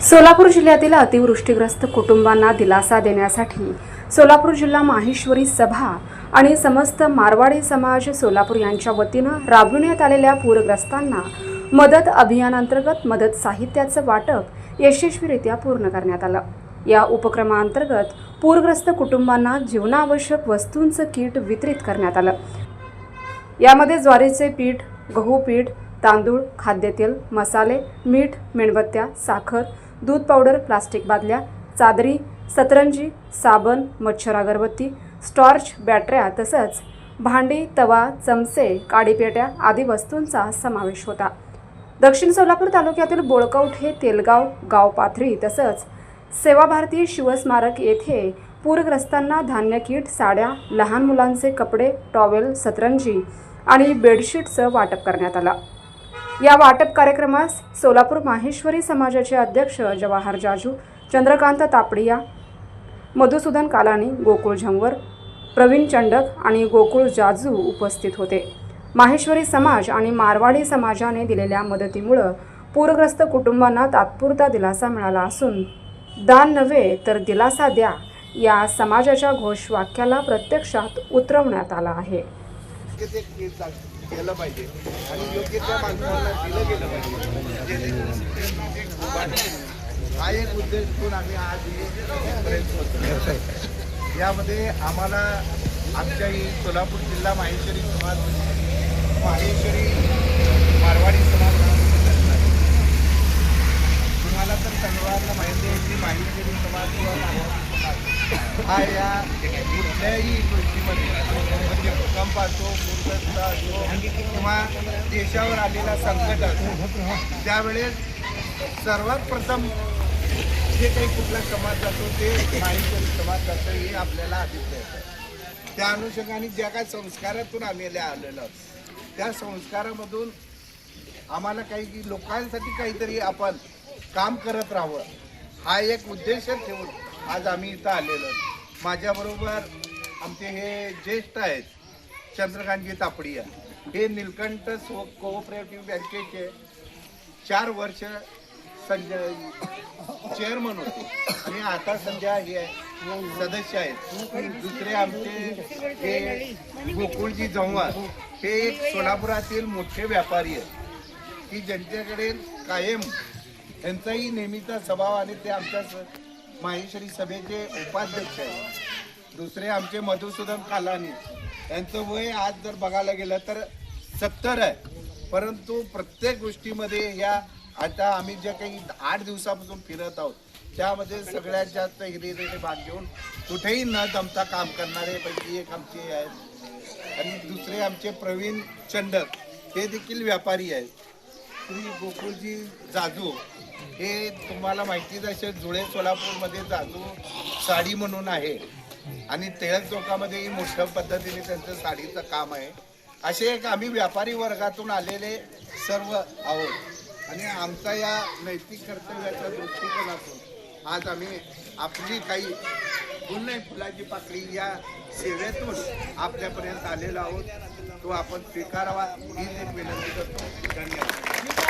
सोलापूर जिल्ह्यातील अतिवृष्टीग्रस्त कुटुंबांना दिलासा देण्यासाठी सोलापूर जिल्हा माहेश्वरी सभा आणि समस्त मारवाडी समाज सोलापूर यांच्या वतीनं राबविण्यात आलेल्या पूरग्रस्तांना मदत अभियानांतर्गत मदत साहित्याचं वाटप यशस्वीरित्या पूर्ण करण्यात आलं. या उपक्रमाअंतर्गत पूरग्रस्त कुटुंबांना जीवनावश्यक वस्तूंचं किट वितरित करण्यात आलं. यामध्ये ज्वारीचे पीठ गहू पीठ तांदूळ खाद्यतेल मसाले मीठ मेणबत्त्या साखर दूध पावडर प्लास्टिक बादल्या चादरी सतरंजी साबण मच्छर अगरबत्ती स्टॉर्च बॅटऱ्या तसंच भांडी तवा चमचे काडीपेट्या आदी वस्तूंचा समावेश होता. दक्षिण सोलापूर तालुक्यातील बोळकवठ हे तेलगाव गावपाथरी तसंच सेवाभारती शिवस्मारक येथे पूरग्रस्तांना धान्य किट साड्या लहान मुलांचे कपडे टॉवेल सतरंजी आणि बेडशीटचं वाटप करण्यात आलं. या वाटप कार्यक्रमास सोलापूर माहेश्वरी समाजाचे अध्यक्ष जवाहर जाजू चंद्रकांत तापडिया मधुसूदन कालानी गोकुळ झंवर प्रवीण चंडक आणि गोकुळ जाजू उपस्थित होते. माहेश्वरी समाज आणि मारवाडी समाजाने दिलेल्या मदतीमुळं पूरग्रस्त कुटुंबांना तात्पुरता दिलासा मिळाला असून दान नव्हे तर दिलासा द्या या समाजाच्या घोषवाक्याला प्रत्यक्षात उतरवण्यात आला आहे. केलं पाहिजे आणि योग्य त्या दिलं गेलं पाहिजे. हा एक उद्देश घेऊन आम्ही आज हे यामध्ये आम्हाला आमच्या ही सोलापूर जिल्हा माहेश्वरी समाज माहेश्वरी मारवाडी समाज तुम्हाला तर सर्वांना माहिती आहे की माहेश्वरी समाज किंवा मारवाडी समाज हा या कुठल्याही गोष्टीमध्ये म्हणजे भूकंप असो पूरग्रस्त असो किंवा देशावर आलेला संकट असो त्यावेळेस सर्वात प्रथम जे काही कुठला समाज जातो ते काहीतरी समाज जातो हे आपल्याला अभिप्राय येतं त्या अनुषंगाने ज्या काही संस्कारातून आम्ही आलेलो त्या संस्कारामधून आम्हाला काही लोकांसाठी काहीतरी आपण काम करत राहावं हा एक उद्देश ठेवून आज आम्ही इथं आलेलो आहोत. माझ्याबरोबर आमचे हे ज्येष्ठ आहेत चंद्रकांतजी तापडिया. हे निलकंठ सो कोऑपरेटिव्ह बँकेचे चार वर्ष संजय चेअरमन होते. आणि आता सध्या हे सदस्य आहेत. दुसरे आमचे हे गोकुळजी जव्हार हे एक सोलापुरातील मोठे व्यापारी आहेत. की ज्यांच्याकडे कायम त्यांचाही नेहमीचा स्वभाव आणि ते आमच्या स- माहेश्वरी सभेचे उपाध्यक्ष आहेत. दुसरे आमचे मधुसूदन कालानी. यांचं वय आज जर बघायला गेलं तर सत्तर आहे. परंतु प्रत्येक गोष्टीमध्ये ह्या आता आम्ही ज्या काही आठ दिवसापासून फिरत आहोत त्यामध्ये सगळ्यात जास्त हिरिरेने भाग घेऊन कुठेही न दमता काम करणारे पैकी एक आमचे आहेत. आणि दुसरे आमचे प्रवीण चंडक हे देखील व्यापारी आहेत. श्री गोकुळजी जाजू हे तुम्हाला माहितीच असेल जुळे सोलापूरमध्ये जाजू साडी म्हणून आहे. आणि टिळक चौकामध्येही मोठ्या पद्धतीने त्यांचं साडीचं काम आहे. असे एक आम्ही व्यापारी वर्गातून आलेले सर्व आहोत. आणि आमचा या नैतिक कर्तव्याच्या दृष्टिकोनातून आज आम्ही आपली काही पुन्हा फुलाची पाकळी या सेवेतून आपल्यापर्यंत आलेलो आहोत. तो आपण स्वीकारावा हीच एक विनंती करतो. धन्यवाद.